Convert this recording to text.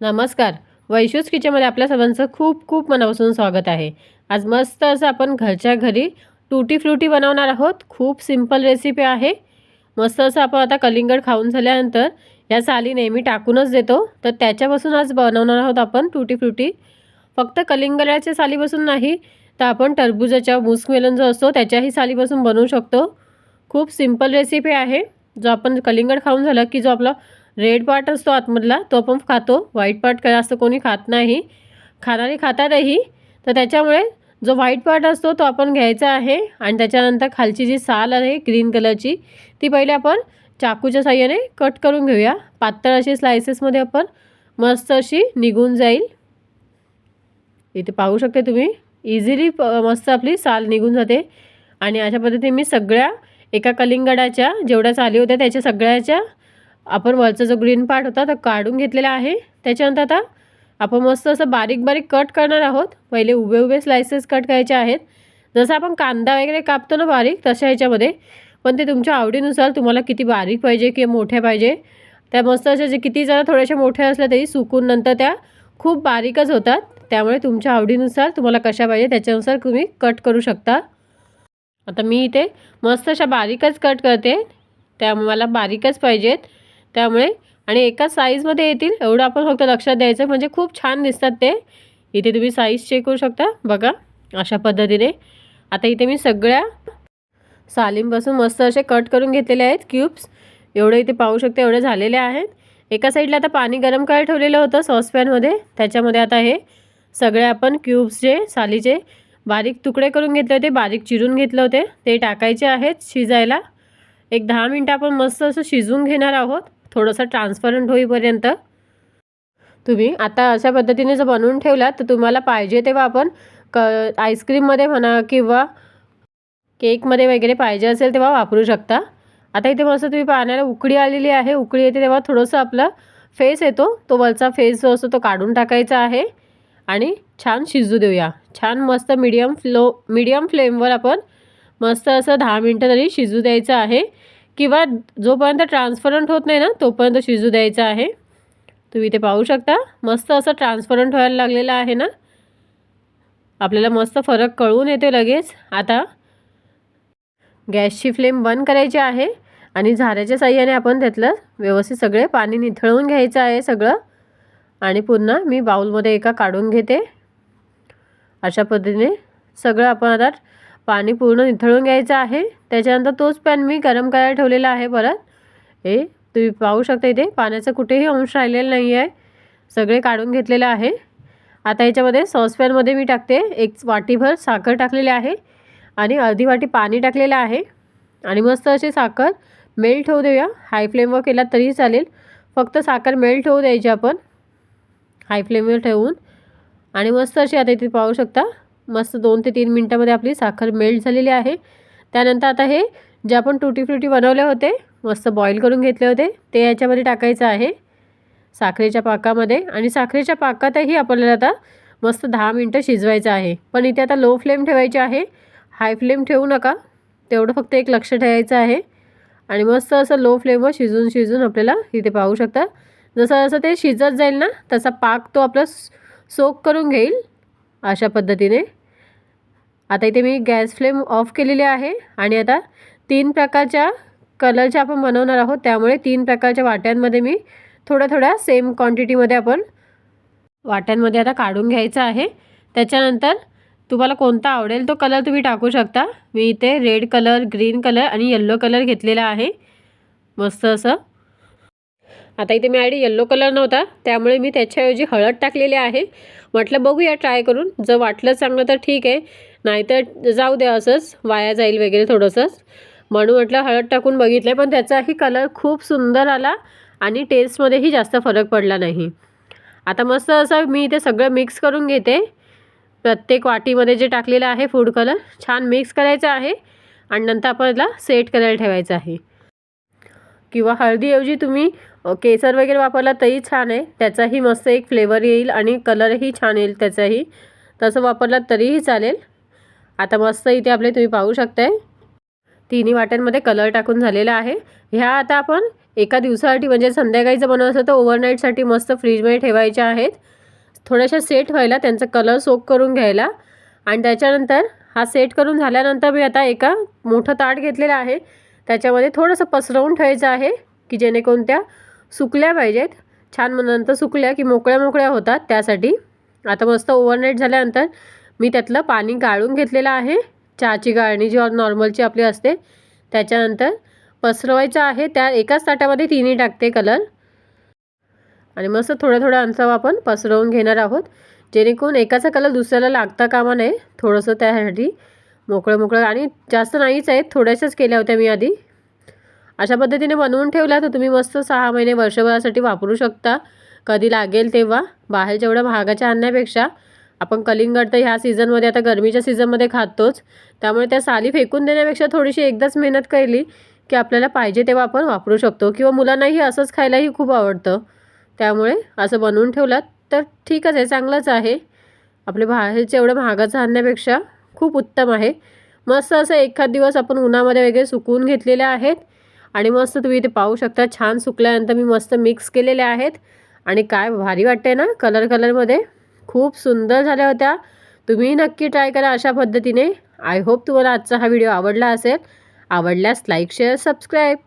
नमस्कार. वैशूज किचनमध्ये आपल्या सर्वांचं खूप खूप मनापासून स्वागत आहे. आज मस्त असं आपण घरच्या घरी टूटी फ्रुटी बनवणार आहोत. खूप सिंपल रेसिपी आहे. मस्त असं आपण आता कलिंगड खाऊन झाल्यानंतर या साली नेहमी टाकूनच देतो. तर त्याच्यापासून आज बनवणार आहोत आपण टूटी फ्रुटी. फक्त कलिंगडाच्या सालीपासून नाही तर आपण टरबूजाच्या मुस्कमेलन जो असतो त्याच्याही सालीपासून बनवू शकतो. खूप सिंपल रेसिपी आहे. जो आपण कलिंगड खाऊन झालं की जो आपला रेड पार्ट असतो आतमधला तो आपण खातो. व्हाईट पार्ट जास्त कोणी खात नाही. खाणारे खातातही. तर त्याच्यामुळे जो व्हाईट पार्ट असतो तो आपण घ्यायचा आहे. आणि त्याच्यानंतर खालची जी साल आहे ग्रीन कलरची ती पहिले आपण चाकूच्या साह्याने कट करून घेऊया. पातळ अशी स्लायसेसमध्ये आपण मस्त अशी निघून जाईल. इथे पाहू शकते तुम्ही. इझिली मस्त आपली साल निघून जाते. आणि अशा पद्धतीने मी सगळ्या एका कलिंगडाच्या जेवढ्या चाली होत्या त्याच्या सगळ्याच्या आपण वरचा जो ग्रीन पार्ट होता तो काढून घेतलेला आहे. त्याच्यानंतर आता आपण मस्त असं बारीक बारीक कट करणार आहोत. पहिले उभे उभे स्लायसेस कट करायचे आहेत. जसं आपण कांदा वगैरे कापतो ना बारीक तशा ह्याच्यामध्ये. पण ते तुमच्या आवडीनुसार तुम्हाला किती बारीक पाहिजे किंवा मोठ्या पाहिजे. त्या मस्त अशा जे किती जरा थोड्याशा मोठ्या असल्या तरी सुकून नंतर त्या खूप बारीकच होतात. त्यामुळे तुमच्या आवडीनुसार तुम्हाला कशा पाहिजे त्याच्यानुसार तुम्ही कट करू शकता. आता मी इथे मस्त अशा बारीकच कट करते. त्या मला बारीकच पाहिजेत. त्यामुळे आणि एका साईजमध्ये येतील एवढं आपण फक्त लक्षात द्यायचं म्हणजे खूप छान दिसतात ते. इथे तुम्ही साईज चेक करू शकता. बघा अशा पद्धतीने. आता इथे मी सगळ्या सालींपासून मस्त असे कट करून घेतलेले आहेत क्यूब्स एवढे इथे पाहू शकते एवढे झालेले आहेत. एका साईडला आता पाणी गरम करायला ठेवलेलं होतं सॉसपॅनमध्ये त्याच्यामध्ये आता हे सगळे आपण क्यूब्स जे सालीचे बारीक तुकडे करून घेतले होते बारीक चिरून घेतले होते. ते टाकायचे आहेत शिजायला. एक दहा मिनटं आपण मस्त असं शिजवून घेणार आहोत. थोडंसं ट्रान्सपरंट होईपर्यंत. तुम्ही आता अशा पद्धतीने जर बनवून ठेवलात तर तुम्हाला पाहिजे तेव्हा आपण क आईस्क्रीममध्ये म्हणा किंवा केकमध्ये वगैरे पाहिजे असेल तेव्हा वापरू शकता. आता इथे मस्त तुम्ही पाण्याला उकळी आलेली आहे. उकळी येते तेव्हा थोडंसं आपलं फेस येतो. तो वरचा फेस जो असतो तो काढून टाकायचा आहे. आणि छान शिजू देऊया. छान मस्त मीडियम फ्लो मीडियम फ्लेमवर आपण मस्त असं दहा मिनटं तरी शिजू द्यायचं आहे. किंवा जोपर्यंत ट्रान्सपरंट होत नाही ना तोपर्यंत शिजू द्यायचं आहे. तुम्ही ते पाहू शकता मस्त असं ट्रान्सपरंट व्हायला लागलेलं आहे ना. आपल्याला मस्त फरक कळून येते लगेच. आता गॅसची फ्लेम बंद करायची आहे आणि झाऱ्याच्या साह्याने आपण त्यातलं व्यवस्थित सगळे पाणी निथळवून घ्यायचं आहे सगळं. आणि पुन्हा मी बाऊलमध्ये एका काढून घेते. अशा पद्धतीने सगळं आपण आता पाणी पूर्ण निथळून घ्यायचं आहे. त्याच्यानंतर तोच पॅन मी गरम करायला ठेवलेला आहे परत. हे तुम्ही पाहू शकता इथे पाण्याचा कुठेही अंश राहिलेला नाही आहे. सगळे काढून घेतलेलं आहे. आता याच्यामध्ये सॉसपॅनमध्ये मी टाकते. एक वाटीभर साखर टाकलेली आहे आणि अर्धी वाटी पाणी टाकलेलं आहे. आणि मस्त अशी साखर मेल्ट होऊ देऊया. हाय फ्लेमवर केला तरी चालेल. फक्त साखर मेल्ट होऊ द्यायची आपण. हाय फ्लेमवर ठेवून. आणि मस्त अशी आता इथे पाहू शकता. मस्त दोन ते तीन मिनटामध्ये आपली साखर मेल्ट झालेली आहे. त्यानंतर आता हे जे आपण टुटी फ्रुटी बनवले होते मस्त बॉईल करून घेतले होते ते याच्यामध्ये टाकायचं आहे. साखरेच्या पाकामध्ये आणि साखरेच्या पाकातही आपल्याला आता मस्त दहा मिनटं शिजवायचं आहे. पण इथे आता लो फ्लेम ठेवायची आहे. हाय फ्लेम ठेवू नका. तेवढं फक्त एक लक्ष ठेवायचं आहे. आणि मस्त असं लो फ्लेमवर शिजून शिजून आपल्याला इथे पाहू शकता. जसं जसं ते शिजत जाईल ना तसा पाक तो आपला सोक करून घेईल. अशा पद्धतीने. आता इथे मी गॅस फ्लेम ऑफ केलेली आहे आणि आता तीन प्रकारच्या कलरच्या आपण बनवणार आहोत. त्यामुळे तीन प्रकारच्या वाट्यांमध्ये मी थोड्या थोड्या सेम क्वांटिटीमध्ये आपण वाट्यांमध्ये आता काढून घ्यायचं आहे. त्याच्यानंतर तुम्हाला कोणता आवडेल तो कलर तुम्ही टाकू शकता. मी इथे रेड कलर ग्रीन कलर आणि येल्लो कलर घेतलेला आहे. मस्त असं. आता इथे मी आयडी येल्लो कलर नव्हता. त्यामुळे मी त्याच्याऐवजी हळद टाकलेली आहे. म्हटलं बघूया ट्राय करून. जर वाटलं चांगलं तर ठीक आहे. नाहीतर जाऊ द्या असंच वाया जाईल वगैरे थोडंसंच. म्हणून म्हटलं हळद टाकून बघितलं पण त्याचाही कलर खूप सुंदर आला आणि टेस्टमध्येही जास्त फरक पडला नाही. आता मस्त असं मी इथे सगळं मिक्स करून घेते. प्रत्येक वाटीमध्ये जे टाकलेलं आहे फूड कलर छान मिक्स करायचं आहे आणि नंतर आपल्याला सेट करायला ठेवायचं आहे. किंवा हळदीऐवजी तुम्ही केसर वगैरे वापरला तरी छान आहे. त्याचाही मस्त एक फ्लेवर येईल आणि कलरही छान येईल त्याचाही. तसं वापरलात तरीही चालेल. आता मस्त इथे आपले तुम्ही पाहू शकताय. तिन्ही वाट्यांमध्ये कलर टाकून झालेला आहे. ह्या आता आपण एका दिवसासाठी म्हणजे संध्याकाळीचं बनवत असेल तर ओव्हरनाईटसाठी मस्त फ्रीजमध्ये ठेवायच्या आहेत. थोड्याशा सेट व्हायला त्यांचा कलर सोक करून घ्यायला. आणि त्याच्यानंतर हा सेट करून झाल्यानंतर मी आता एका मोठं ताट घेतलेलं आहे. त्याच्यामध्ये थोडंसं पसरवून ठेवायचं आहे की जेणेकरून त्या सुकल्या पाहिजेत. छान नंतर सुकल्या की मोकळ्या मोकळ्या होतात त्यासाठी. आता मस्त ओव्हरनाईट झाल्यानंतर मी त्यातलं पाणी गाळून घेतलेलं आहे. चहाची गाळणी जी नॉर्मलची आपली असते त्याच्यानंतर पसरवायचं आहे. त्या एकाच ताटामध्ये तिन्ही टाकते कलर. आणि मस्त थोड्या थोड्या अंतरावर आपण पसरवून घेणार आहोत. जेणेकरून एकाचा कलर दुसऱ्याला लागता कामा नये. थोडंसं त्यासाठी मोकळं मोकळं आणि जास्त नाहीच आहेत थोड्याशाच केल्या होत्या मी आधी. अशा पद्धतीने बनवून ठेवल्या तर तुम्ही मस्त सहा महिने वर्षभरासाठी वापरू शकता. कधी लागेल तेव्हा बाहेर जेवढ्या महागाच्या आणण्यापेक्षा आपण कलिंगड तर ह्या सीझनमध्ये आता गरमीच्या सीझनमध्ये खातोच. त्यामुळे त्या साली फेकून देण्यापेक्षा थोडीशी एकदाच मेहनत केली की आपल्याला पाहिजे तेव्हा आपण वापरू शकतो. किंवा मुलांनाही असंच खायलाही खूप आवडतं. त्यामुळे असं बनवून ठेवलात तर ठीकच आहे चांगलंच आहे. आपले बाहेरचे एवढं महागाचं आणण्यापेक्षा खूप उत्तम आहे. मस्त असं एखाद दिवस आपण उन्हामध्ये वगैरे सुकवून घेतलेले आहेत. आणि मस्त तुम्ही इथे पाहू शकता छान सुकल्यानंतर मी मस्त मिक्स केलेले आहेत. आणि काय भारी वाटते ना कलर कलरमध्ये खूप सुंदर झाल्या होत्या. तुम्ही नक्की ट्राय करा अशा पद्धतीने. आय होप तुम्हाला आजचा हा व्हिडिओ आवडला असेल. आवडल्यास लाईक शेअर सबस्क्राईब